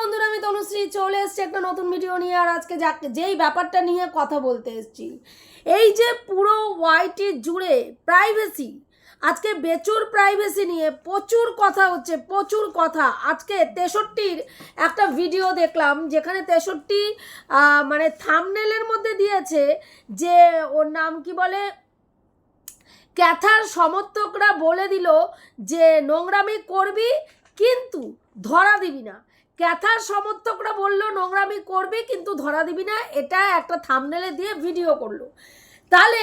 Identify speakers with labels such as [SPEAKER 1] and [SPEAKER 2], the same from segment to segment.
[SPEAKER 1] বন্ধুরা, আমি তনুশ্রী চলে এসেছি একটা নতুন ভিডিও নিয়ে, আর আজকে যাক- যেই ব্যাপারটা নিয়ে কথা বলতে এসেছি। এই যে পুরো ওয়াইটি জুড়ে প্রাইভেসি আজকে বেচুর প্রাইভেসি নিয়ে প্রচুর কথা হচ্ছে, প্রচুর কথা। আজকে তেষট্টির একটা ভিডিও দেখলাম, যেখানে তেষট্টি মানে থামনেলের মধ্যে দিয়েছে যে ওর নাম কি বলে? ক্যাথার সমর্থকরা বলে দিল যে নোংরামি করবি, কিন্তু ধরা দিবি না। ক্যাথার সমর্থকরা বলল, নোংরামি করবি কিন্তু ধরা দিবি না। এটা একটা থামনেলে দিয়ে ভিডিও করল। তাহলে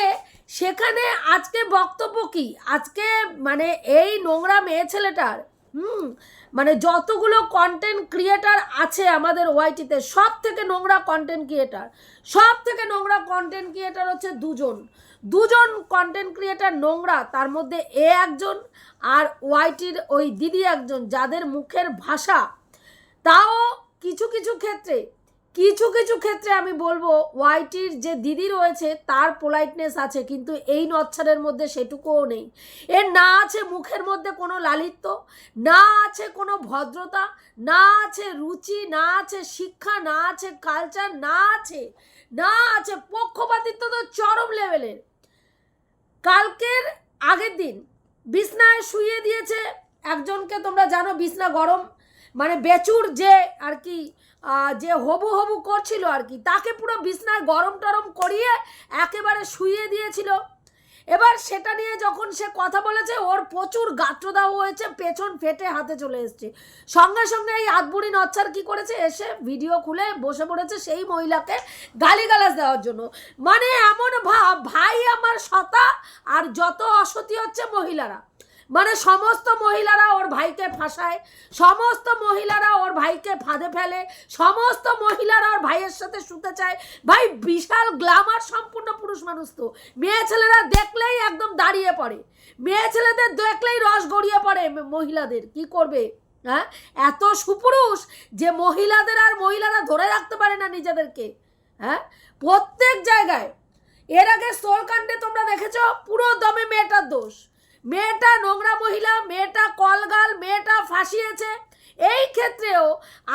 [SPEAKER 1] সেখানে আজকে বক্তব্য কি? আজকে মানে এই নোংরা মেয়ে ছেলেটার, হুম মানে যতগুলো কন্টেন্ট ক্রিয়েটার আছে আমাদের ওয়াইটিতে সব থেকে নোংরা কন্টেন্ট ক্রিয়েটার সব থেকে নোংরা কন্টেন্ট ক্রিয়েটার হচ্ছে দুজন। দুজন কন্টেন্ট ক্রিয়েটার নোংরা, তার মধ্যে এ একজন আর ওয়াইটির ওই দিদি একজন, যাদের মুখের ভাষা তাও কিছু কিছু ক্ষেত্রে, কিছু কিছু ক্ষেত্রে আমি বলব ওয়াইটির যে দিদি রয়েছে তার পোলাইটনেস আছে, কিন্তু এই নচ্ছারের মধ্যে সেটুকুও নেই। এর না আছে মুখের মধ্যে কোনো লালিত্য, না আছে কোনো ভদ্রতা, না আছে রুচি, না আছে শিক্ষা, না আছে কালচার না আছে না আছে পক্ষপাতিত্ব তো চরম লেভেলের কালকের আগের দিন বিছনায় শুইয়ে দিয়েছে, একজনকে তোমরা জানো, বিছনা গরম। মানে বেচুর যে আর কি যে হবু হবু করছিল আর কি, তাকে পুরো বিছনায় গরম টরম করিয়ে একেবারে শুইয়ে দিয়েছিল। এবার সেটা নিয়ে যখন সে কথা বলেছে, ওর প্রচুর গাত্রদাহ হয়েছে, পেছন ফেটে হাতে চলে এসছে। সঙ্গে সঙ্গে এই আদবুড়ি নচ্ছার কি করেছে, এসে ভিডিও খুলে বসে পড়েছে সেই মহিলাকে গালিগালাজ দেওয়ার জন্য। মানে এমন ভাই আমার সতা, আর যত অসতি হচ্ছে মহিলারা। মানে সমস্ত মহিলারা ওর ভাইকে ফাঁসায়, সমস্ত মহিলারা ওর ভাইকে ফাঁদে ফেলে, সমস্ত মহিলারা ওর ভাইয়ের সাথে শুতে চায়। ভাই, বিশাল গ্লামার সম্পূর্ণ পুরুষ মানুষ তো। মেয়ে ছেলেরা দেখলেই একদম দাঁড়িয়ে পড়ে। মেয়ে ছেলেদের দেখলেই রস গড়িয়ে পড়ে মহিলাদের। কি করবে? হ্যাঁ? এত সুপুরুষ যে মহিলাদের আর মহিলারা ধরে রাখতে পারে না নিজেদেরকে। হ্যাঁ? প্রত্যেক জায়গায়। এর আগে সোলকাণ্ডে তোমরা দেখেছ, পুরো দমে মেয়েটার দোষ। মেয়েটা নোংরা মহিলা, মেয়েটা কলগাল, মেয়েটা ফাঁসিয়েছে। এই ক্ষেত্রেও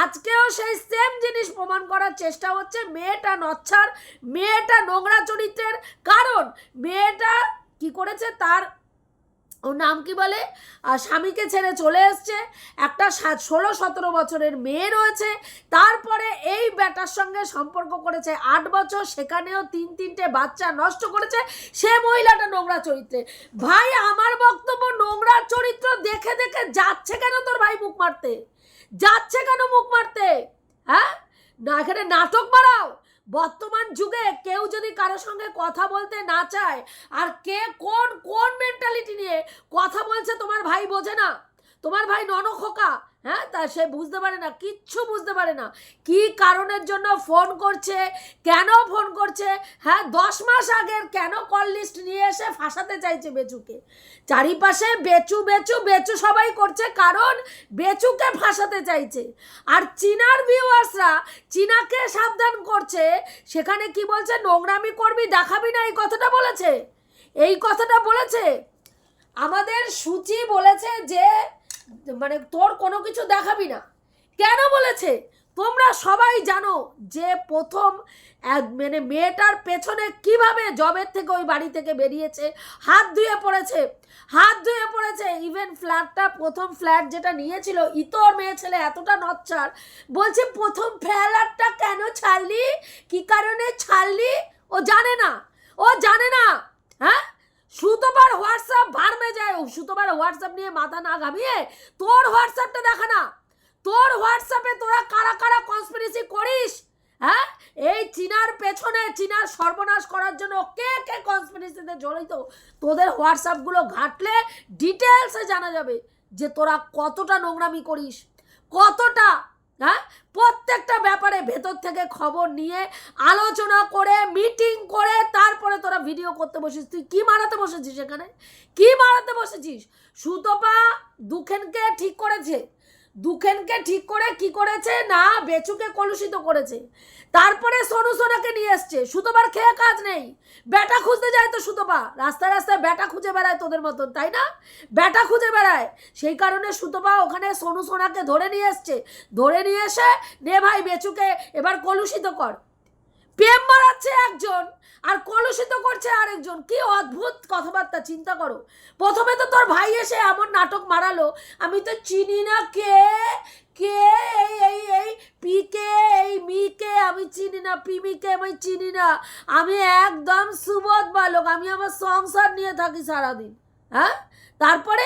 [SPEAKER 1] আজকেও সেই সেম জিনিস প্রমাণ করার চেষ্টা হচ্ছে, মেয়েটা নচ্ছার, মেয়েটা নোংরা চরিত্রের। কারণ মেয়েটা কি করেছে? তার ওর নাম কি বলে? স্বামীকে ছেড়ে চলে এসছে। একটা ষোলো সতেরো বছরের মেয়ে রয়েছে। তারপরে এই ব্যাটার সঙ্গে সম্পর্ক করেছে আট বছর। সেখানেও তিন তিনটে বাচ্চা নষ্ট করেছে সে মহিলাটা নোংরা চরিত্রে। ভাই, আমার বক্তব্য নোংরা চরিত্র দেখে দেখে যাচ্ছে কেন তোর ভাই মুখ মারতে? যাচ্ছে কেন মুখ মারতে? হ্যাঁ? না, এখানে নাটক মারাও। বর্তমান যুগে কেউ যদি কারোর সঙ্গে কথা বলতে না চায়, আর কে কোন কোন মেন্টালিটি নিয়ে কথা বলছে তোমার ভাই বোঝে না। তোমার ভাই ননখোকা হ্যাঁ তা সে বুঝতে পারে না, কিচ্ছু বুঝতে পারে না। কি কারণের জন্য ফোন করছে, কেন ফোন করছে? হ্যাঁ দশ মাস আগের কেন কল লিস্ট নিয়ে এসে ফাঁসাতে চাইছে বেচুকে? চারিপাশে বেচু বেচু বেচু সবাই করছে কারণ বেচুকে ফাঁসাতে চাইছে। আর চীনার ভিউয়ার্সরা চীনাকে সাবধান করছে, সেখানে কি বলছে, নোংরামি করবি, দেখাবি না, এই কথাটা বলেছে? এই কথাটা বলেছে? আমাদের সূচি বলেছে যে মানে তোর কোনো কিছু দেখাবি না। কেন বলেছে? তোমরা সবাই জানো যে প্রথম মানে মেয়েটার পেছনে কীভাবে জবের থেকে ওই বাড়ি থেকে বেরিয়েছে, হাত ধুয়ে পড়েছে, হাত ধুয়ে পড়েছে। ইভেন ফ্ল্যাটটা প্রথম ফ্ল্যাট যেটা নিয়েছিল, ইতর মেয়ে ছেলে এতটা নচ্ছার। বলছে, প্রথম ফ্ল্যাটটা কেন ছাড়লি? কি কারণে ছাড়লি? ও জানে না। ও জানে না। হ্যাঁ? সুতোবার হোয়াটসঅ্যাপ ভারমে যায়। সুতোবার হোয়াটসঅ্যাপ নিয়ে মাথা না ঘামিয়ে তোর হোয়াটসঅ্যাপটা দেখা না। তোর হোয়াটসঅ্যাপে তোরা কারা কারা কনস্পিরেসি করিস? হ্যাঁ? এই চীনার পেছনে, চীনার সর্বনাশ করার জন্য কে কে কনস্পিরেসিতে জড়িত? তোদের হোয়াটসঅ্যাপগুলো ঘাটলে ডিটেলসে জানা যাবে যে তোরা কতটা নোংরামি করিস। কতটা হ্যাঁ প্রত্যেকটা ব্যাপারে ভেতর থেকে খবর নিয়ে আলোচনা করে মিটিং করে, তারপরে তোরা ভিডিও করতে বসিস। তুই কি মারাতে বসেছিস এখানে? কি মারাতে বসেছিস? সুতপা দুখেনকে ঠিক করেছে। দুখেনকে ঠিক করে কি করেছে? না, বেচুকে কলুষিত করেছে। তারপরে সোনু সোনাকে নিয়ে এসছে। সুতোবার খেয়ে কাজ নেই। বেটা খুঁজতে যায় তো সুতোপা রাস্তায় রাস্তায় বেটা খুঁজে বেড়ায় তোদের মতন, তাই না? বেটা খুঁজে বেড়ায়। সেই কারণে সুতোপা ওখানে সোনু সোনাকে ধরে নিয়ে এসছে। ধরে নিয়ে এসে, নে ভাই, বেচুকে এবার কলুষিত কর। প্রেম মারাচ্ছে একজন, আর কলুষিত করছে আরেকজন। কি অদ্ভুত কথাবার্তা, চিন্তা করো। প্রথমে তো তোর ভাই এসে এমন নাটক মারালো, আমি তো চিনি না কে কে, এই এই এই, পিকে, এই, মিকে, আমি চিনি না, পিমিকে আমি চিনি না। আমি একদম সুবোধ বালক, আমি আমার সংসার নিয়ে থাকি সারাদিন হ্যাঁ? তারপরে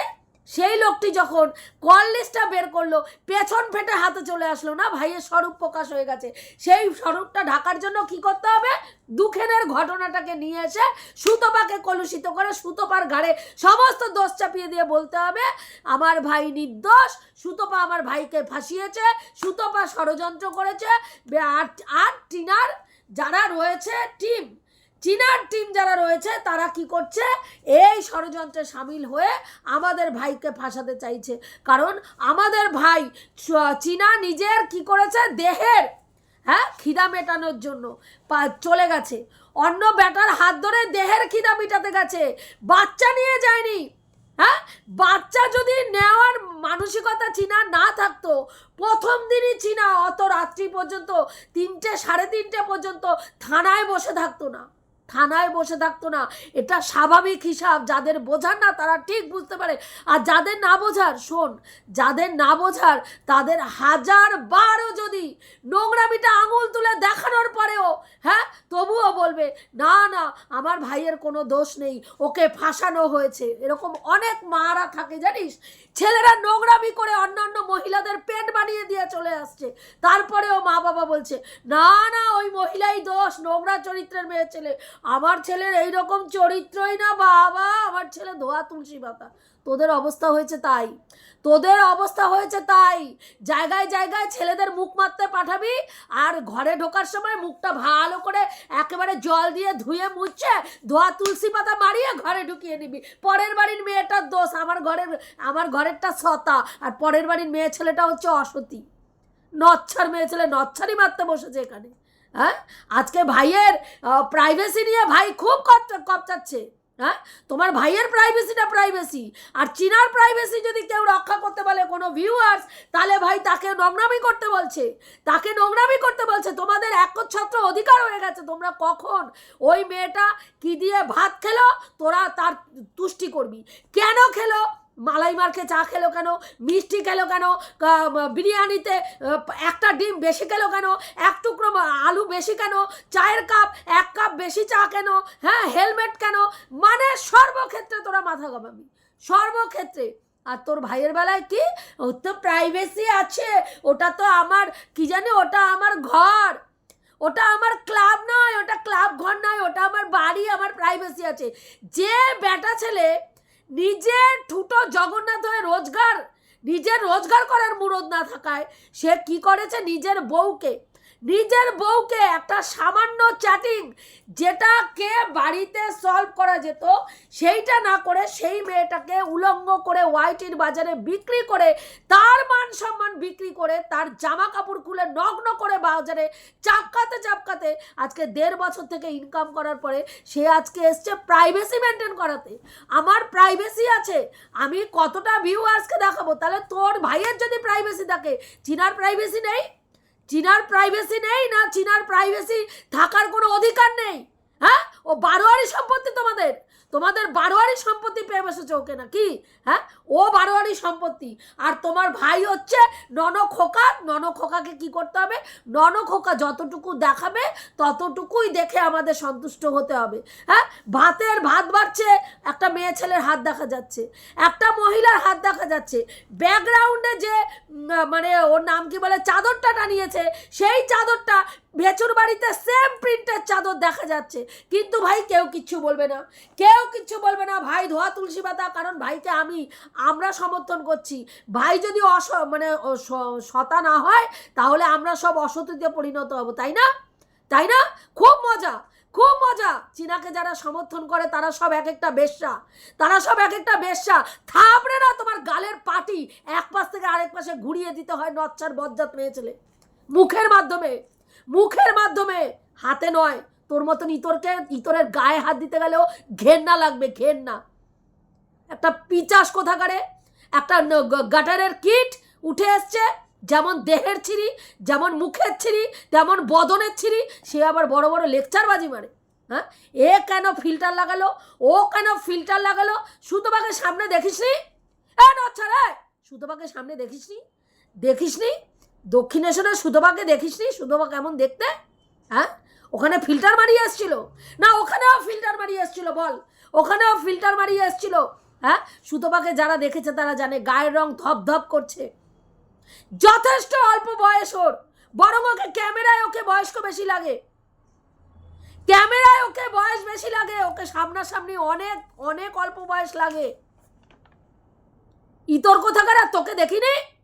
[SPEAKER 1] সেই লোকটি যখন কল লিস্টটা বের করল, পেছন ফেটে হাতে চলে আসলো না, ভাইয়ের স্বরূপ প্রকাশ হয়ে গেছে। সেই স্বরূপটা ঢাকার জন্য কি করতে হবে? দুঃখেনের ঘটনাটাকে নিয়ে এসে সুতপাকে কলুষিত করে সুতপার ঘাড়ে সমস্ত দোষ চাপিয়ে দিয়ে বলতে হবে, আমার ভাই নির্দোষ, সুতপা আমার ভাইকে ফাঁসিয়েছে, সুতপা ষড়যন্ত্র করেছে আর আর টিনার যারা রয়েছে, টিম চীনার টিম যারা রয়েছে, তারা কি করছে? এই ষড়যন্ত্রে সামিল হয়ে আমাদের ভাইকে ফাঁসাতে চাইছে। কারণ আমাদের ভাই চীনা নিজের কি করেছে? দেহের হ্যাঁ খিদা মেটানোর জন্য চলে গেছে। অন্য ব্যাটার হাত ধরে দেহের খিদা মেটাতে গেছে। বাচ্চা নিয়ে যায়নি হ্যাঁ? বাচ্চা যদি নেওয়ার মানসিকতা চীনা না থাকতো, প্রথম দিনই চীনা অত রাত্রি পর্যন্ত, তিনটে, সাড়ে তিনটে পর্যন্ত থানায় বসে থাকতো না। থানায় বসে থাকতো না। এটা স্বাভাবিক হিসাব, যাদের বোঝার না তারা ঠিক বুঝতে পারে। আর যাদের না বোঝার, শোন, যাদের না বোঝার, তাদের হাজার বারও যদি নোংরামিটা আঙুল তুলে দেখানোর পরেও হ্যাঁ তবুও বলবে, না না, আমার ভাইয়ের কোনো দোষ নেই, ওকে ফাঁসানো হয়েছে। এরকম অনেক মারা থাকে, জানিস? ছেলেরা নোংরামি করে অন্যান্য মহিলাদের পেট বানিয়ে দিয়ে চলে আসছে। তারপরেও মা বাবা বলছে, না না, ওই মহিলাই দোষ, নোংরা চরিত্রের মেয়ে ছেলে। আমার ছেলের এইরকম চরিত্রই না বাবা, আমার ছেলে ধোয়া তুলসী পাতা। তোদের অবস্থা হয়েছে তাই। তোদের অবস্থা হয়েছে তাই। জায়গায় জায়গায় ছেলেদের মুখ মারতে পাঠাবি আর ঘরে ঢোকার সময় মুখটা ভালো করে একেবারে জল দিয়ে ধুয়ে মুছছে ধোয়া তুলসী পাতা মারিয়ে ঘরে ঢুকিয়ে নিবি। পরের বাড়ির মেয়েটার দোষ, আমার ঘরের, আমার ঘরেরটা সতা আর পরের বাড়ির মেয়ে ছেলেটা হচ্ছে অসতী। নচ্ছার মেয়ে ছেলে, নচ্ছারই মারতে বসেছে এখানে। হ্যাঁ? আজকে ভাইয়ের প্রাইভেসি নিয়ে ভাই খুব কপ- কপচাচ্ছে। হ্যাঁ? তোমার ভাইয়ের প্রাইভেসিটা প্রাইভেসি আর চীনার প্রাইভেসি যদি কেউ রক্ষা করতে বলে কোনো ভিউয়ার্স তাহলে ভাই তাকে নোংরামি করতে বলছে। তাকে নোংরামি করতে বলছে। তোমাদের একচ্ছত্র অধিকার হয়ে গেছে। তোমরা কখন ওই মেয়েটা কি দিয়ে ভাত খেলো? তোরা তার তুষ্টি করবি। কেন খেলো? মালাই মার্কে চা খেলো কেন? মিষ্টি খেলো কেন? বিরিয়ানিতে একটা ডিম বেশি খেলো কেন? এক টুকরো আলু বেশি কেন? চায়ের কাপ, এক কাপ বেশি চা কেন? হ্যাঁ হেলমেট কেন? মানে সর্বক্ষেত্রে তোরা মাথা ঘামাবি। সর্বক্ষেত্রে। আর তোর ভাইয়ের বেলায় কি? ওর তো প্রাইভেসি আছে। ওটা তো আমার, কি জানি, ওটা আমার ঘর। ওটা আমার ক্লাব নয়, ওটা ক্লাব ঘর নয়, ওটা আমার বাড়ি, আমার প্রাইভেসি আছে। যে বেটা ছেলে নিজের ঠুটো জগন্নাথ হয়ে রোজগার, নিজের রোজগার করার মুরদ না থাকায় সে কি করেছে? নিজের বউকে নিজের বউকে একটা সামান্য চ্যাটিং যেটা কে বাড়িতে সলভ করা যেত, সেইটা না করে সেই মেয়েটাকে উলঙ্গ করে ওয়াইটির বাজারে বিক্রি করে, তার মান সম্মান বিক্রি করে, তার জামা কাপড় খুলে নগ্ন করে বাজারে চাপকাতে চাপকাতে আজকে দেড় বছর থেকে ইনকাম করার পরে সে আজকে এসছে প্রাইভেসি মেনটেন করাতে। আমার প্রাইভেসি আছে, আমি কতটা ভিউয়ার্সকে দেখাবো? তাহলে তোর ভাইয়ের যদি প্রাইভেসি থাকে, চিনার প্রাইভেসি নেই? চীনার প্রাইভেসি নেই না চীনার প্রাইভেসি থাকার কোনো অধিকার নেই? হ্যাঁ? ও বারোয়ারি সম্পত্তি তোমাদের। তোমাদের বারোয়ারি সম্পত্তি পেয়ে বসেছে ওকে নাকি হ্যাঁ? ও বারোয়ারি সম্পত্তি। আর তোমার ভাই হচ্ছে নন খোকা। নন খোকাকে কি করতে হবে? নন খোকা যতটুকু দেখাবে, ততটুকুই দেখে আমাদের সন্তুষ্ট হতে হবে। হ্যাঁ? ভাতের ভাত বাড়ছে, একটা মেয়ে ছেলের হাত দেখা যাচ্ছে, একটা মহিলার হাত দেখা যাচ্ছে। ব্যাকগ্রাউন্ডে যে মানে ওর নাম কি বলে? চাদরটা টানিয়েছে, সেই চাদরটা বেচুর বাড়িতে সেম প্রিন্টের চাদর দেখা যাচ্ছে। কিন্তু ভাই, কেউ কিচ্ছু বলবে না। কেউ কিচ্ছু বলবে না। ভাই, ধোয়া তুলসী পাতা, কারণ ভাইকে আমি, আমরা সমর্থন করছি। ভাই যদি অস মানে সতা না হয়, তাহলে আমরা সব অসতিতে পরিণত হব, তাই না? তাই না? খুব মজা খুব মজা। চীনাকে যারা সমর্থন করে, তারা সব এক একটা বেশ্যা। তারা সব এক একটা বেশ্যা। থাপড়ে না তোমার গালের পাটি। এক পাশ থেকে আরেক পাশে ঘুরিয়ে দিতে হয় নচ্চার বজ্জাত মেয়ে ছেলে। মুখের মাধ্যমে মুখের মাধ্যমে। হাতে নয়, তোর মতন ইতরকে, ইতরের গায়ে হাত দিতে গেলেও ঘেন্না লাগবে, ঘেন্না। একটা পিচাস কোথাকারে, একটা গাটারের কিট উঠে এসছে, যেমন দেহের ছিরি যেমন মুখের ছিরি তেমন বদনের ছিরি সে আবার বড় বড় লেকচার বাজি মারে হ্যাঁ? এ কেন ফিল্টার লাগালো, ও কেন ফিল্টার লাগালো? সুতোবাকে সামনে দেখিস নি এ নচ্ছা রে সুতোবাকে সামনে দেখিস নি দেখিস নি দক্ষিণেশ্বরের সুতোবাকে দেখিস নি সুতোবা কেমন দেখতে? হ্যাঁ? ওখানে ফিল্টার মারিয়ে এসছিল না, ওখানেও ফিল্টার মারিয়ে এসছিল বল। ওখানেও ফিল্টার মারিয়ে এসছিল হ্যাঁ? সুতোপাকে যারা দেখেছে তারা জানে, গায়ের রং ধপ ধপ করছে। যথেষ্ট অল্প বয়স ওর। বরং ওকে ক্যামেরায় ওকে বয়স্ক বেশি লাগে। ক্যামেরায় ওকে বয়স বেশি লাগে। ওকে সামনাসামনি অনেক অনেক অল্প বয়স লাগে। ইতর কোথাকার আর তোকে দেখিনি?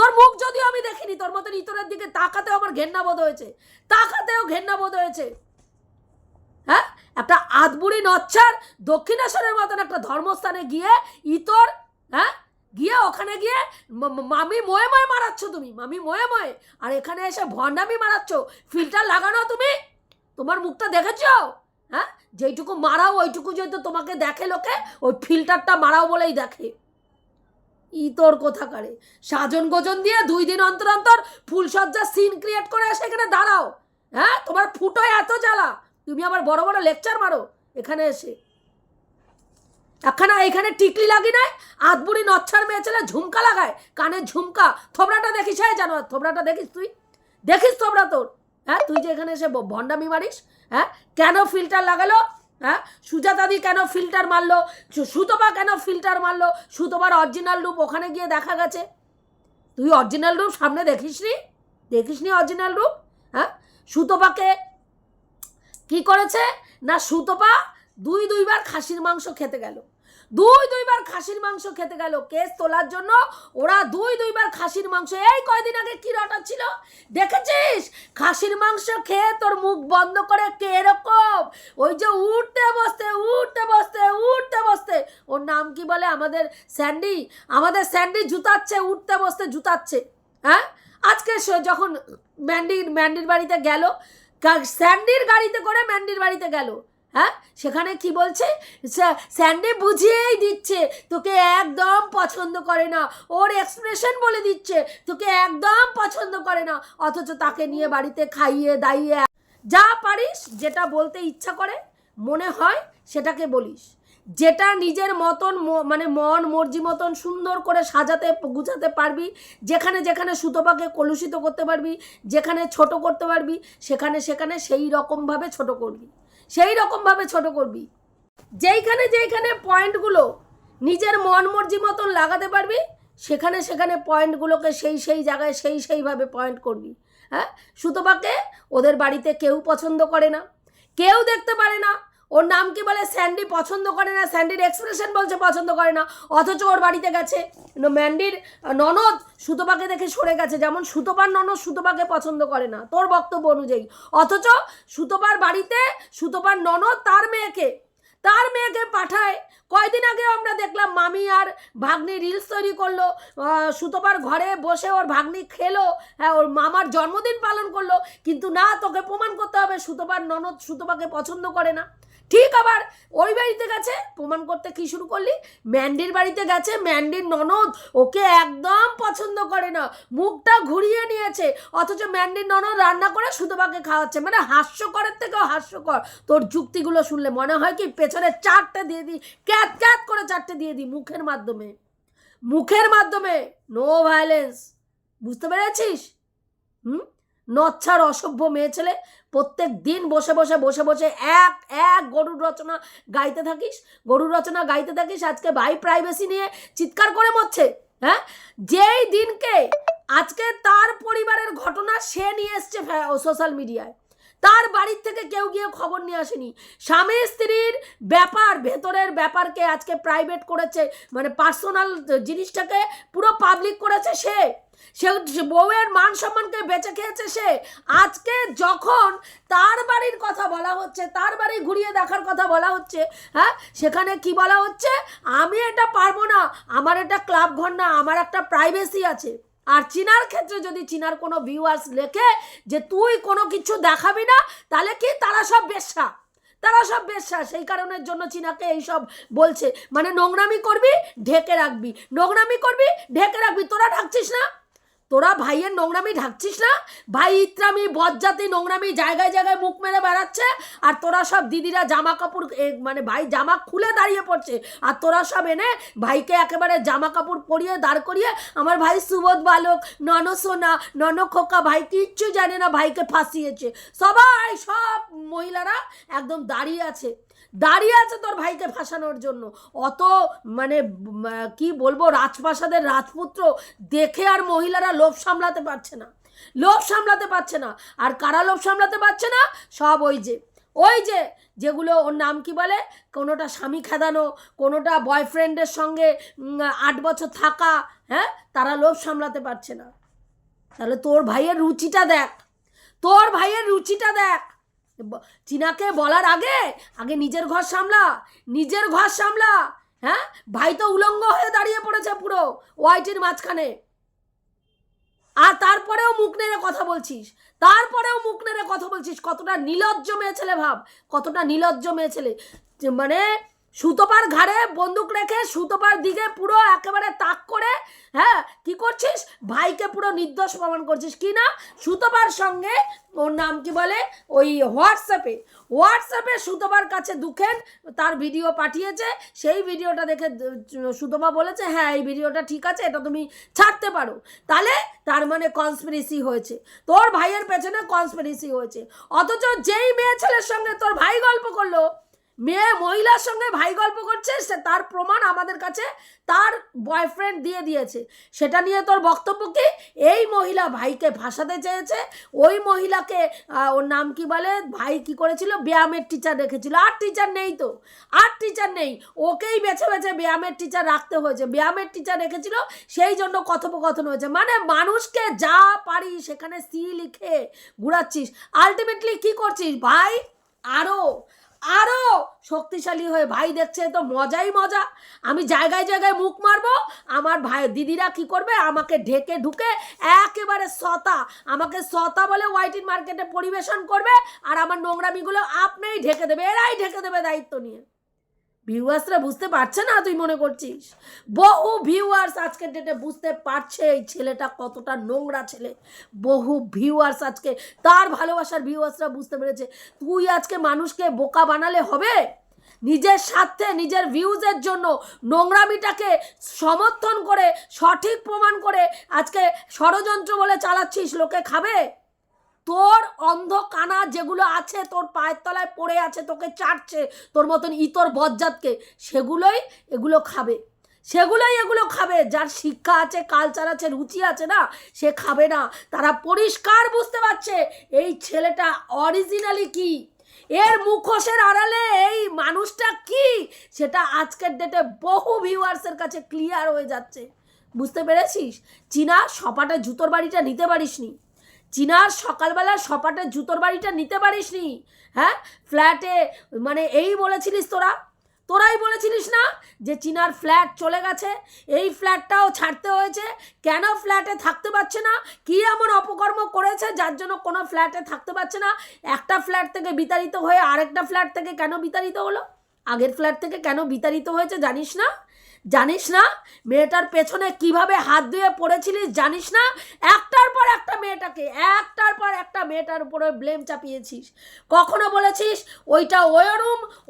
[SPEAKER 1] তোর মুখ যদিও আমি দেখিনি, তোর মতন ইতরের দিকে তাকাতেও আমার ঘেন্না বোধ হয়েছে। তাকাতেও ঘেন্না বোধ হয়েছে। হ্যাঁ? একটা আধবুড়ি নচ্ছার দক্ষিণেশ্বরের মতন একটা ধর্মস্থানে গিয়ে ইতর হ্যাঁ? গিয়ে ওখানে গিয়ে মামি ময়ে ময়ে মারাচ্ছ তুমি, মামি ময়ে ময়ে। আর এখানে এসে ভণ্ডামি মারাচ্ছ, ফিল্টার লাগানো তুমি। তোমার মুখটা দেখেছ? হ্যাঁ? যেইটুকু মারাও, ওইটুকু যেহেতু তোমাকে দেখে লোকে, ওই ফিল্টারটা মারাও বলেই দেখে। ইতর কোথাকারে সাজন গোজন দিয়ে দুই দিন অন্তর অন্তর ফুলসজ্জার সিন ক্রিয়েট করে এসে এখানে দাঁড়াও। হ্যাঁ তোমার ফুটোয় এত জ্বালা, তুমি আবার বড় বড় লেকচার মারো এখানে এসে। একখানা এখানে টিকলি লাগি নাই, আধবুড়ি নচ্ছার মেয়ে ছেলে ঝুমকা লাগায়, কানে ঝুমকা। থোবড়াটা দেখিস হ্যাঁ জানো, থোবড়াটা দেখিস তুই? দেখিস থোবড়া তোর? হ্যাঁ তুই যে এখানে এসে ভণ্ডামি মারিস হ্যাঁ কেন ফিল্টার লাগালো? হ্যাঁ? সুজাতাদি কেন ফিল্টার মারলো? সুতোপা কেন ফিল্টার মারলো? সুতপার অরিজিনাল রূপ ওখানে গিয়ে দেখা গেছে। তুই অরিজিনাল রূপ সামনে দেখিস নি দেখিস নি অরিজিনাল রূপ? হ্যাঁ? সুতপাকে কি করেছে? না, সুতপা দুই দুইবার খাসির মাংস খেতে গেল। দুই দুইবার খাসির মাংস খেতে গেল। কেস তোলার জন্য ওরা দুই দুইবার খাসির মাংস। এই কয়দিন আগে কি ছিল? দেখেছিস? খাসির মাংস খেয়ে তোর মুখ বন্ধ করে কে এরকম? ওই যে উঠতে বসতে উঠতে বসতে উঠতে বসতে। ওর নাম কি বলে? আমাদের স্যান্ডি। আমাদের স্যান্ডি জুতাচ্ছে, উঠতে বসতে জুতাচ্ছে। হ্যাঁ? আজকে সে যখন ম্যান্ডির ম্যান্ডির বাড়িতে গেল স্যান্ডির গাড়িতে করে ম্যান্ডির বাড়িতে গেল। হ্যাঁ? সেখানে কি বলছে? স্যান্ডে বুঝিয়েই দিচ্ছে, তোকে একদম পছন্দ করে না। ওর এক্সপ্রেশন বলে দিচ্ছে, তোকে একদম পছন্দ করে না। অথচ তাকে নিয়ে বাড়িতে খাইয়ে দাইয়ে, যা পারিস, যেটা বলতে ইচ্ছা করে, মনে হয় সেটাকে বলিস। যেটা নিজের মতন মানে মন, মর্জি মতন সুন্দর করে সাজাতে, গুছাতে পারবি, যেখানে যেখানে সুতোপাকে কলুষিত করতে পারবি, যেখানে ছোট করতে পারবি, সেখানে সেখানে সেই রকমভাবে ছোট করবি। সেই রকমভাবে ছোট করবি। যেইখানে যেইখানে পয়েন্টগুলো নিজের মন, মর্জি মতন লাগাতে পারবি, সেখানে সেখানে পয়েন্টগুলোকে সেই সেই জায়গায় সেই, সেইভাবে পয়েন্ট করবি। হ্যাঁ? সুতোপাকে ওদের বাড়িতে কেউ পছন্দ করে না। কেউ দেখতে পারে না। ওর নাম কি বলে? স্যান্ডি পছন্দ করে না? স্যান্ডির এক্সপ্রেশন বলছে পছন্দ করে না। অথচ ওর বাড়িতে গেছে। ম্যান্ডির ননদ সুতোপাকে দেখে সরে গেছে। যেমন সুতোপার ননদ সুতোপাকে পছন্দ করে না। তোর বক্তব্য অনুযায়ী। অথচ সুতোপার বাড়িতে সুতোপার ননদ তার মেয়েকে তার মেয়েকে পাঠায়। কয়দিন আগে আমরা দেখলাম মামি আর ভাগ্নি রিলস তৈরি করল। সুতোপার ঘরে বসে ওর ভাগ্নি খেলো। হ্যাঁ ওর মামার জন্মদিন পালন করল। কিন্তু না, তোকে প্রমাণ করতে হবে সুতোপার ননদ সুতোপাকে পছন্দ করে না। ঠিক আবার ওই বাড়িতে গেছে, প্রমাণ করতে কি শুরু করলি? ম্যান্ডির বাড়িতে গেছে, ম্যান্ডির ননদ ওকে একদম পছন্দ করে না, মুখটা ঘুরিয়ে নিয়েছে, অথচ ম্যান্ডির ননদ রান্না করে সুতপাকে খাওয়াচ্ছে মানে হাস্যকরের থেকেও হাস্যকর। তোর যুক্তিগুলো শুনলে মনে হয় কি পেছনে চারটে দিয়ে দিই, ক্যাত ক্যাত করে চারটে দিয়ে দিই মুখের মাধ্যমে। মুখের মাধ্যমে নো ভায়োলেন্স বুঝতে পেরেছিস? হুম? নচ্ছার অসভ্য মেয়ে ছেলে। প্রত্যেক দিন বসে বসে বসে বসে এক এক গরুর রচনা গাইতে থাকিস, গরুর রচনা গাইতে থাকিস। আজকে বাই প্রাইভেসি নিয়ে চিৎকার করে মরছে হ্যাঁ? যেই দিনকে আজকে তার পরিবারের ঘটনা সে নিয়ে এসছে সোশ্যাল মিডিয়ায় তার বাড়ির থেকে কেউ গিয়ে খবর নিয়ে আসেনি। স্বামী স্ত্রীর ব্যাপার, ভেতরের ব্যাপারকে আজকে প্রাইভেট করেছে মানে পার্সোনাল জিনিসটাকে পুরো পাবলিক করেছে সে। সে বউয়ের মান সম্মানকে বেঁচে খেয়েছে সে। আজকে যখন তার বাড়ির কথা বলা হচ্ছে, তার বাড়ি ঘুরিয়ে দেখার কথা বলা হচ্ছে হ্যাঁ সেখানে কি বলা হচ্ছে? আমি এটা পারব না, আমার এটা ক্লাব ঘর না, আমার একটা প্রাইভেসি আছে। আর চিনার ক্ষেত্রে যদি চিনার কোনো ভিউয়ার্স লেখে যে তুই কোনো কিছু দেখাবি না, তাহলে কি তারা সব বেশ্যা? তারা সব বেশ্যা। সেই কারণের জন্য চীনাকে এইসব বলছে। মানে নোংরামি করবি, ঢেকে রাখবি। নোংরামি করবি, ঢেকে রাখবি। তোরা ঢাকছিস না? তোরা ভাইয়ের নোংরামি ঢাকছিস না? ভাই ইত্রামি, বজ্জাতি নোংরামি জায়গায় জায়গায় মুখ মেরে বেড়াচ্ছে আর তোরা সব দিদিরা জামা কাপড় মানে ভাই জামা খুলে দাঁড়িয়ে পড়ছে আর তোরা সব এনে ভাইকে একেবারে জামা কাপড় পরিয়ে দাঁড় করিয়ে আমার ভাই সুবোধ বালক, নন সোনা, নন খোকা, ভাই কিচ্ছু জানে না ভাইকে ফাঁসিয়েছে। সবাই সব মহিলারা একদম দাঁড়িয়ে আছে। দাঁড়িয়ে আছে তোর ভাইকে ফাঁসানোর জন্য। অত মানে কি বলব, রাজপ্রাসাদের রাজপুত্র দেখে আর মহিলারা লোভ সামলাতে পারছে না। লোভ সামলাতে পারছে না। আর কারা লোভ সামলাতে পারছে না? সব ওই যে ওই যে যেগুলো ওর নাম কি বলে? কোনোটা স্বামী খেদানো, কোনোটা বয়ফ্রেন্ডের সঙ্গে আট বছর থাকা হ্যাঁ? তারা লোভ সামলাতে পারছে না। তাহলে তোর ভাইয়ের রুচিটা দেখ। তোর ভাইয়ের রুচিটা দেখ। চীনাকে বলার আগে আগে নিজের ঘর সামলা, নিজের ঘর সামলা হ্যাঁ? ভাই তো উলঙ্গ হয়ে দাঁড়িয়ে পড়েছে পুরো ওয়াইটির মাঝখানে। আর তারপরেও মুখ নেড়ে কথা বলছিস, তারপরেও মুখ নেড়ে কথা বলছিস, কতটা নিলজ্জ মেয়ে ছেলে ভাব, কতটা নিলজ্জ মেয়ে ছেলে। মানে সুতোপার ঘাড়ে বন্দুক রেখে সুতোপার দিকে পুরো একেবারে তাক করে হ্যাঁ কি করছিস? ভাইকে পুরো নির্দোষ প্রমাণ করছিস। কি না সুতোপার সঙ্গে ওর নাম কি বলে? ওই হোয়াটসঅ্যাপে হোয়াটসঅ্যাপে সুতোপার কাছে দুঃখেন, তার ভিডিও পাঠিয়েছে। সেই ভিডিওটা দেখে সুতোপা বলেছে হ্যাঁ এই ভিডিওটা ঠিক আছে, এটা তুমি ছাড়তে পারো। তাহলে তার মানে কনস্পিরেসি হয়েছে। তোর ভাইয়ের পেছনে কনস্পিরেসি হয়েছে। অথচ যেই মেয়ে ছেলের সঙ্গে তোর ভাই গল্প করল মেয়ে মহিলার সঙ্গে ভাই গল্প করছে, সে তার প্রমাণ আমাদের কাছে তার বয়ফ্রেন্ড দিয়ে দিয়েছে। সেটা নিয়ে তোর বক্তব্য কি? এই মহিলা ভাইকে ভাসাতে চেয়েছে, ওই মহিলাকে ওর নাম কি বলে? ভাই কি করেছিল? ব্যায়ামের টিচার রেখেছিল। আর টিচার নেই তো। আর টিচার নেই। ওকেই বেছে বেছে ব্যায়ামের টিচার রাখতে হয়েছে। ব্যায়ামের টিচার রেখেছিল, সেই জন্য কথোপকথন হয়েছে। মানে মানুষকে যা পারি সেখানে সি লিখে ঘুরাচ্ছিস। আলটিমেটলি কি করছিস? ভাই আরও আরও শক্তিশালী হয়ে, ভাই দেখছে তো মজাই মজা। আমি জায়গায় জায়গায় মুখ মারবো, আমার ভাই দিদিরা কি করবে? আমাকে ঢেকে ঢুকে একেবারে সতা, আমাকে সতা বলে ওয়াইটিন মার্কেটে পরিবেশন করবে, আর আমার নোংরামিগুলো আপনিই ঢেকে দেবে, এরাই ঢেকে দেবে দায়িত্ব নিয়ে। ভিউয়ার্সরা বুঝতে পারছে না তুই মনে করছিস? বহু ভিউয়ার্স আজকের ডেটে বুঝতে পারছে এই ছেলেটা কতটা নোংরা ছেলে। বহু ভিউয়ার্স আজকে, তার ভালোবাসার ভিউয়ার্সরা বুঝতে পেরেছে, তুই আজকে মানুষকে বোকা বানালে হবে? নিজের স্বার্থে, নিজের ভিউজের জন্য নোংরামিটাকে সমর্থন করে, সঠিক প্রমাণ করে আজকে ষড়যন্ত্র বলে চালাচ্ছিস, লোকে খাবে? তোর অন্ধ কানা যেগুলো আছে, তোর পায়ের তলায় পড়ে আছে, তোকে চাটছে, তোর মতন ইতর বজ্জাতকে, সেগুলোই এগুলো খাবে। সেগুলোই এগুলো খাবে। যার শিক্ষা আছে কালচার আছে, রুচি আছে না, সে খাবে না। তারা পরিষ্কার বুঝতে পারছে, এই ছেলেটা অরিজিনালি কি? এর মুখোশের আড়ালে এই মানুষটা কি? সেটা আজকের ডেটে বহু ভিউয়ার্সের কাছে ক্লিয়ার হয়ে যাচ্ছে। বুঝতে পেরেছিস? চীনা সপাটে জুতোর বাড়িটা নিতে পারিসনি। চীনার সকালবেলা সপাটে জুতোর বাড়িটা নিতে পারিস নি হ্যাঁ? ফ্ল্যাটে মানে এই বলেছিলিস তোরা, তোরাই বলেছিলিস না যে চিনার ফ্ল্যাট চলে গেছে? এই ফ্ল্যাটটাও ছাড়তে হয়েছে, কেন ফ্ল্যাটে থাকতে পারছে না? কি এমন অপকর্ম করেছে যার জন্য কোনো ফ্ল্যাটে থাকতে পারছে না? একটা ফ্ল্যাট থেকে বিতাড়িত হয়ে আরেকটা ফ্ল্যাট থেকে কেন বিতাড়িত হলো? আগের ফ্ল্যাট থেকে কেন বিতাড়িত হয়েছে জানিস না? জানিস না? মেয়েটার পেছনে কীভাবে হাত ধুয়ে পড়েছিলিস জানিস না? একটা মেয়েটাকে একটার পর একটা মেয়েটার উপরে ব্লেম চাপিয়েছিস। কখনো বলেছিস, ওইটা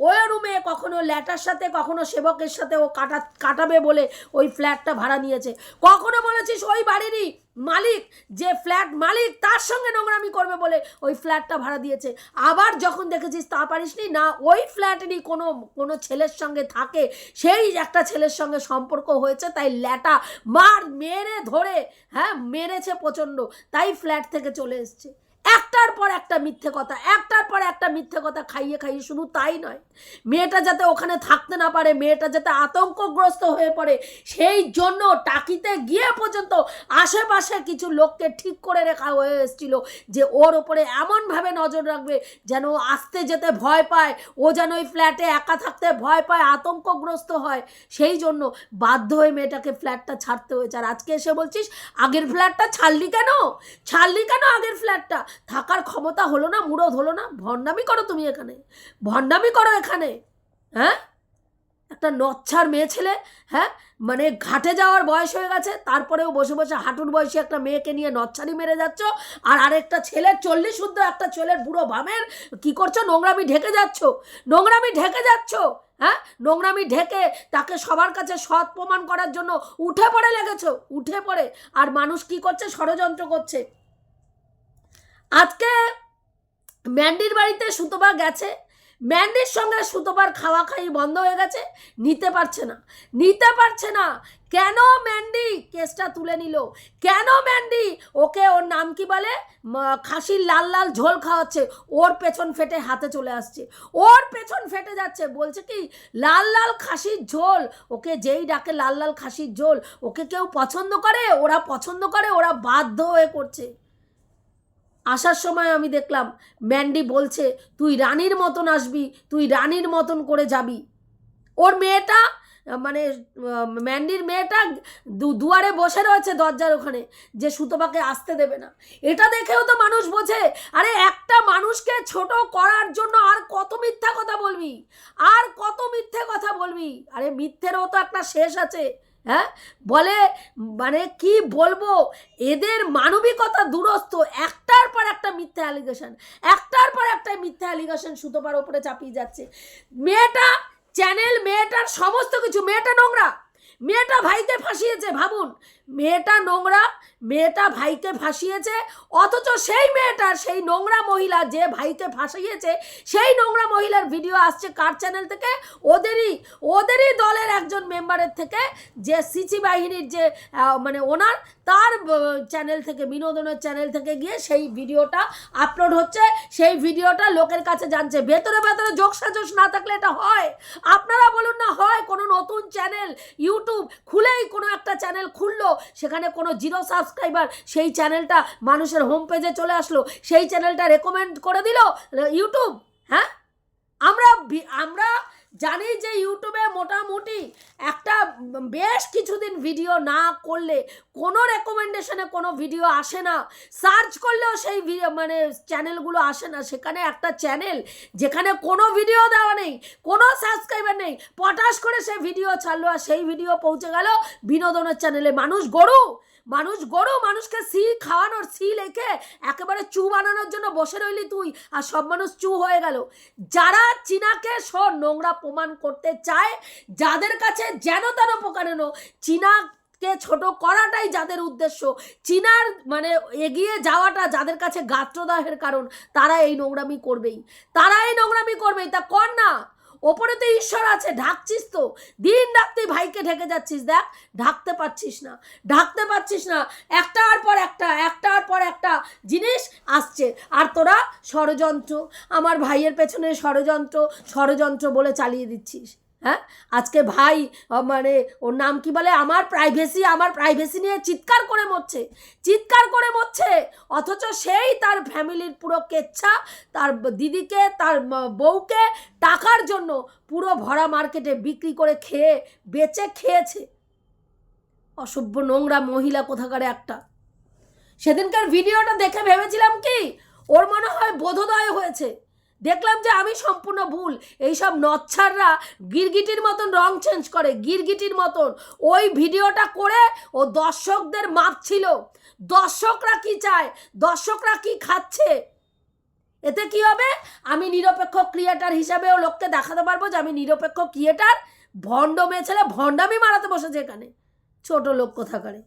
[SPEAKER 1] ওই রুমে কখনো ল্যাটার সাথে, কখনো সেবকের সাথে ও কাটা, কাটাবে বলে ওই ফ্ল্যাটটা ভাড়া নিয়েছে। কখনো বলেছিস, ওই বাড়িরই মালিক, যে ফ্ল্যাট মালিক তার সঙ্গে নোংরামি করবে বলে ওই ফ্ল্যাটটা ভাড়া দিয়েছে। আবার যখন দেখেছিস তা পারিসনি না ওই ফ্ল্যাটেরই কোনো কোনো ছেলের সঙ্গে থাকে, সেই একটা ছেলের সঙ্গে সম্পর্ক হয়েছে, তাই ল্যাটা মার মেরে ধরে হ্যাঁ মেরেছে প্রচণ্ড, তাই ফ্ল্যাট থেকে চলে এসছে। একটার পর একটা মিথ্যে কথা, একটার পর একটা মিথ্যে কথা খাইয়ে খাইয়ে শুধু তাই নয়। মেয়েটা যাতে ওখানে থাকতে না পারে, মেয়েটা যাতে আতঙ্কগ্রস্ত হয়ে পড়ে, সেই জন্য টাকিতে গিয়ে পর্যন্ত আশেপাশে কিছু লোককে ঠিক করে রেখা হয়ে এসেছিল যে ওর ওপরে এমনভাবে নজর রাখবে যেন আসতে যেতে ভয় পায়, ও যেন ওই ফ্ল্যাটে একা থাকতে ভয় পায়, আতঙ্কগ্রস্ত হয়। সেই জন্য বাধ্য হয়ে মেয়েটাকে ফ্ল্যাটটা ছাড়তে হয়েছে। আর আজকে এসে বলছিস, আগের ফ্ল্যাটটা ছাড়লি কেন? ছাড়লি কেন আগের ফ্ল্যাটটা? থাকার ক্ষমতা হলো না মুরদ হলো না, ভণ্ডামি করো তুমি এখানে। ভণ্ডামি করো এখানে হ্যাঁ? একটা নচ্ছার মেয়ে ছেলে হ্যাঁ? মানে ঘাটে যাওয়ার বয়স হয়ে গেছে, তারপরেও বসে বসে হাঁটুর বয়সী একটা মেয়েকে নিয়ে নচ্ছারি মেরে যাচ্ছ, আর আরেকটা ছেলের চল্লিশ শুদ্ধ একটা ছেলের বুড়ো ভামের কি করছ? নোংরামি ঢেকে যাচ্ছ। নোংরামি ঢেকে যাচ্ছ হ্যাঁ? নোংরামি ঢেকে তাকে সবার কাছে সৎ প্রমাণ করার জন্য উঠে পড়ে লেগেছ, উঠে পড়ে। আর মানুষ কি করছে? ষড়যন্ত্র করছে। আজকে ম্যান্ডির বাড়িতে সুতোবা গেছে। ম্যান্ডির সঙ্গে সুতোবার খাওয়া খাই বন্ধ হয়ে গেছে। নিতে পারছে না। নিতে পারছে না। কেন ম্যান্ডি কেসটা তুলে নিল? কেন ম্যান্ডি ওকে ওর নাম কি বলে? খাসির লাল লাল ঝোল খাওয়াচ্ছে। ওর পেছন ফেটে হাতে চলে আসছে। ওর পেছন ফেটে যাচ্ছে। বলছে কি, লাল লাল খাসির ঝোল। ওকে যেই ডাকে লাল লাল খাসির ঝোল, ওকে কেউ পছন্দ করে? ওরা পছন্দ করে, ওরা বাধ্য হয়ে করছে। আসার সময় আমি দেখলাম, ম্যান্ডি বলছে, তুই রানীর মতন আসবি, তুই রানীর মতন করে যাবি। ওর মেয়েটা মানে ম্যান্ডির মেয়েটা দুয়ারে বসে রয়েছে দরজার ওখানে, যে সুতপাকে আসতে দেবে না। এটা দেখেও তো মানুষ বোঝে, আরে, একটা মানুষকে ছোট করার জন্য আর কত মিথ্যা কথা বলবি? আর কত মিথ্যে কথা বলবি? আরে, মিথ্যেরও তো একটা শেষ আছে। হ্যাঁ? বলে মানে কি বলব? এদের মানবিকতা দূরস্থ। একটার পর একটা মিথ্যা অ্যালিগেশন একটার পর একটা মিথ্যা অ্যালিগেশন সুতোপার ওপরে চাপিয়ে যাচ্ছে। মেয়েটা চ্যানেল মেয়েটার সমস্ত কিছু, মেয়েটা নোংরা। মেয়েটা ভাইকে ফাঁসিয়েছে, ভাবুন। মেয়েটা নোংরা মেয়েটা ভাইকে ফাঁসিয়েছে, অথচ সেই মেয়েটার সেই নোংরা মহিলা যে ভাইকে ফাঁসিয়েছে, সেই নোংরা মহিলার ভিডিও আসছে কার চ্যানেল থেকে? ওদেরই ওদেরই দলের একজন মেম্বারের থেকে, যে সিচি বাহিনীর যে মানে ওনার, তার চ্যানেল থেকে, বিনোদনের চ্যানেল থেকে গিয়ে সেই ভিডিওটা আপলোড হচ্ছে। সেই ভিডিওটা লোকের কাছে জানছে। ভেতরে ভেতরে যোগ না থাকলে এটা হয়। আপনারা বলুন না, হয় কোনো নতুন চ্যানেল ইউটিউব খুলেই কোনো একটা চ্যানেল খুললো, সেখানে কোনো জিরো সাবস্ক্রাইবার সেই চ্যানেলটা মানুষের হোম পেজে চলে আসলো, সেই চ্যানেলটা রেকমেন্ড করে দিল ইউটিউব হ্যাঁ? আমরা আমরা জানি যে ইউটিউবে মোটামুটি একটা বেশ কিছুদিন ভিডিও না করলে, কোনো রেকমেন্ডেশনে কোনো ভিডিও আসে না। সার্চ করলেও সেই ভি- মানে চ্যানেলগুলো আসে না। সেখানে একটা চ্যানেল যেখানে কোনো ভিডিও দেওয়া নেই, কোনো সাবস্ক্রাইবার নেই, পটাশ করে সে ভিডিও ছাড়লো আর সেই ভিডিও পৌঁছে গেল বিনোদনের চ্যানেলে মানুষ গরু মানুষ গরু, মানুষকে সি খাওয়ানোর সি লেখে একেবারে চু বানানোর জন্য বসে রইলি তুই, আর সব মানুষ চু হয়ে গেল। যারা চীনাকে সব নোংরা প্রমাণ করতে চায়, যাদের কাছে যেন তেন প্রকারেণ চীনাকে ছোট করাটাই যাদের উদ্দেশ্য, চীনার মানে এগিয়ে যাওয়াটা যাদের কাছে গাত্রদাহের কারণ, তারা এই নোংরামি করবেই। তারা এই নোংরামি করবেই, তা কর না। ওপরে তো ঈশ্বর আছে, ঢাকছিস তো। দিন রাত্রি ভাইকে ঢেকে যাচ্ছিস, দেখ, ঢাকতে পারছিস না, ঢাকতে পারছিস না। একটার পর একটা, একটার পর একটা জিনিস আসছে। আর তোরা ষড়যন্ত্র, আমার ভাইয়ের পেছনে ষড়যন্ত্র ষড়যন্ত্র বলে চালিয়ে দিচ্ছিস। হ্যাঁ? আজকে ভাই মানে ওর নাম কি বলে? আমার প্রাইভেসি আমার প্রাইভেসি নিয়ে চিৎকার করে মরছে। চিৎকার করে মরছে। অথচ সেই তার ফ্যামিলির পুরো কেচ্ছা, তার দিদিকে, তার বউকে টাকার জন্য পুরো ভরা মার্কেটে বিক্রি করে খেয়ে, বেচে খেয়েছে। অসভ্য নোংরা মহিলা কোথাকারে একটা। সেদিনকার ভিডিওটা দেখে ভেবেছিলাম কি, ওর মনে হয় বোধোদয় হয়েছে। দেখলাম যে আমি সম্পূর্ণ ভুল। এইসব নচ্ছাররা গিরগিটির মতন রং চেঞ্জ করে, গিরগিটির মতন। ওই ভিডিওটা করে ও দর্শকদের মাপছিল দর্শকরা কি চায়? দর্শকরা কি খাচ্ছে? এতে কি হবে? আমি নিরপেক্ষ ক্রিয়েটার হিসাবেও লোককে দেখাতে পারব যে আমি নিরপেক্ষ ক্রিয়েটার ভণ্ড মেয়ে ছেলে, ভণ্ডামি মারাতে বসেছে এখানে। ছোট লোক কোথাকারে?